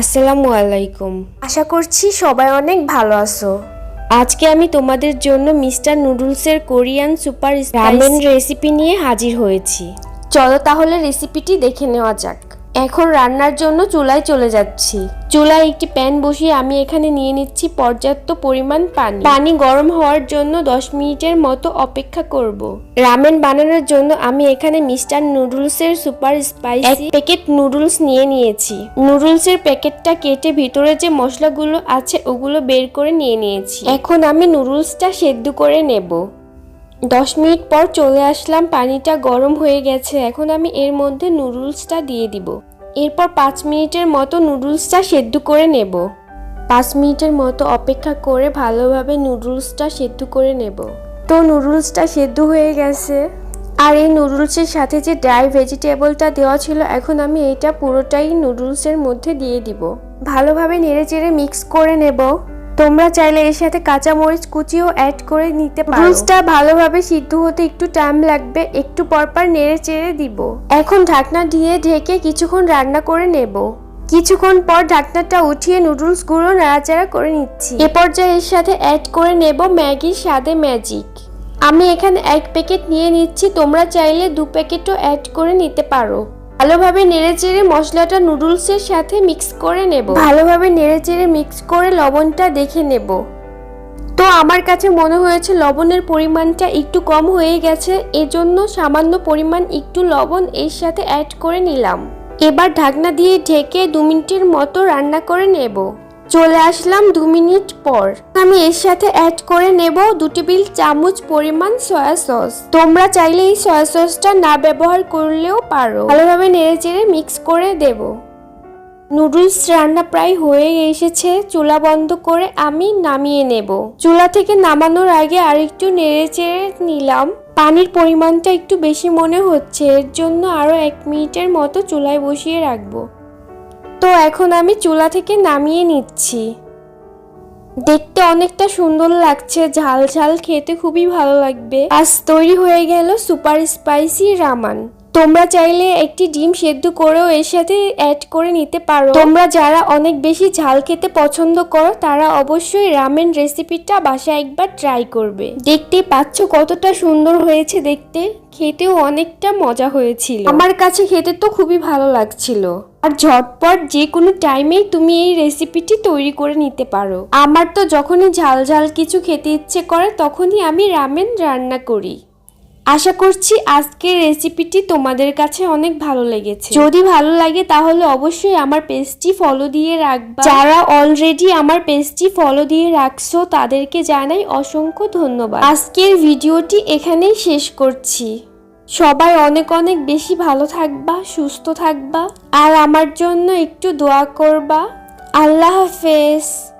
আসসালামু আলাইকুম। আশা করছি সবাই অনেক ভালো আছো। আজকে আমি তোমাদের জন্য মিস্টার নুডলসের কোরিয়ান সুপার রামেন রেসিপি নিয়ে হাজির হয়েছি। চলো তাহলে রেসিপিটি দেখে নেওয়া যাক। এখন রান্নার জন্য চুলায় চলে যাচ্ছি। চুলায় একটি প্যান বসিয়ে আমি এখানে নিয়ে নিচ্ছি পর্যাপ্ত পরিমাণ পানি। পানি গরম হওয়ার জন্য 10 মিনিটের মতো অপেক্ষা করব। রামেন বানানোর জন্য আমি এখানে মিস্টার নুডলসের সুপার স্পাইসি এক প্যাকেট নুডলস নিয়ে নিয়েছি। নুডলসের প্যাকেটটা কেটে ভিতরে যে মশলাগুলো আছে ওগুলো বের করে নিয়ে নিয়েছি। এখন আমি নুডলসটা সেদ্ধ করে নেব। দশ মিনিট পর চলে আসলাম পানিটা গরম হয়ে গেছে। এখন আমি এর মধ্যে নুডলসটা দিয়ে দিব। এরপর পাঁচ মিনিটের মতো নুডলসটা সেদ্ধ করে নেব। পাঁচ মিনিটের মতো অপেক্ষা করে ভালোভাবে নুডলসটা সেদ্ধ করে নেব। তো নুডলসটা সেদ্ধ হয়ে গেছে। আর এই নুডলসের সাথে যে ড্রাই ভেজিটেবলটা দেওয়া ছিল, এখন আমি এটা পুরোটাই নুডলসের মধ্যে দিয়ে দিব। ভালোভাবে নেড়ে চেড়ে মিক্স করে নেব। তোমরা চাইলে এর সাথে কাঁচামরিচ কুচিও অ্যাড করে নিতে পারো। নুডলসটা ভালোভাবে সিদ্ধ হতে একটু টাইম লাগবে, একটু পরপর নেড়ে চেড়ে দিব। এখন ঢাকনা দিয়ে ঢেকে কিছুক্ষণ রান্না করে নেব। কিছুক্ষণ পর ঢাকনাটা উঠিয়ে নুডলস গুঁড়ো নাড়াচাড়া করে নিচ্ছি। এ পর্যায়ে এর সাথে অ্যাড করে নেব ম্যাগির স্বাদে ম্যাজিক আমি এখানে এক প্যাকেট নিয়ে নিচ্ছি, তোমরা চাইলে দু প্যাকেটও অ্যাড করে নিতে পারো। ভালোভাবে নেড়েচেড়ে মশলাটা নুডলসের সাথে মিক্স করে নেব। ভালোভাবে নেড়েচেড়ে মিক্স করে লবণটা দেখে নেব। তো আমার কাছে মনে হয়েছে লবণের পরিমাণটা একটু কম হয়ে গেছে এজন্য সামান্য পরিমাণ একটু লবণ এর সাথে অ্যাড করে নিলাম। এবার ঢাকনা দিয়ে ঢেকে দু মিনিটের মতো রান্না করে নেব। চলে আসলাম দু মিনিট পর। আমি এর সাথে অ্যাড করে নেব দু টেবিল চামচ পরিমাণ সয়া সস তোমরা চাইলে এই সয়া সসটা না ব্যবহার করলেও পারো। ভালোভাবে নেড়ে চেড়ে মিক্স করে দেব। নুডলস রান্না প্রায় হয়ে এসেছে। চুলা বন্ধ করে আমি নামিয়ে নেব। চুলা থেকে নামানোর আগে আরেকটু নেড়ে চেড়ে নিলাম। পানির পরিমাণটা একটু বেশি মনে হচ্ছে। এর জন্য আরও এক মিনিটের মতো চুলায় বসিয়ে রাখব। তো এখন আমি চুলা থেকে নামিয়ে নিচ্ছি। দেখতে অনেকটা সুন্দর লাগছে, ঝাল ঝাল খেতে খুবই ভালো লাগবে। আজ তৈরি হয়ে গেল সুপার স্পাইসি রামান। তোমরা চাইলে একটি ডিম সেদ্ধ করেও এর সাথে অ্যাড করে নিতে পারো। তোমরা যারা অনেক বেশি ঝাল খেতে পছন্দ করো, তারা অবশ্যই রামেন রেসিপিটা বাসায় একবার ট্রাই করবে। দেখতে পাচ্ছ কতটা সুন্দর হয়েছে দেখতে? খেতেও অনেকটা মজা হয়েছিল। আমার কাছে খেতে তো খুবই ভালো লাগছিল। আর ঝটপট যে কোনো টাইমেই তুমি এই রেসিপিটি তৈরি করে নিতে পারো। আমার তো যখনই ঝাল ঝাল কিছু খেতে ইচ্ছে করে, তখনই আমি রামেন রান্না করি। আশা করছি আজকের রেসিপিটি তোমাদের কাছে অনেক ভালো লেগেছে। যদি ভালো লাগে তাহলে অবশ্যই আমার পেজটি ফলো দিয়ে রাখবা। যারা অলরেডি আমার পেজটি ফলো দিয়ে রাখছো, তাদেরকে জানাই অসংখ্য ধন্যবাদ। আজকের ভিডিওটি এখানেই শেষ করছি। সবাই অনেক অনেক বেশি ভালো থাকবা, সুস্থ থাকবা। আর আমার জন্য একটু দোয়া করবা। আল্লাহ হাফেজ।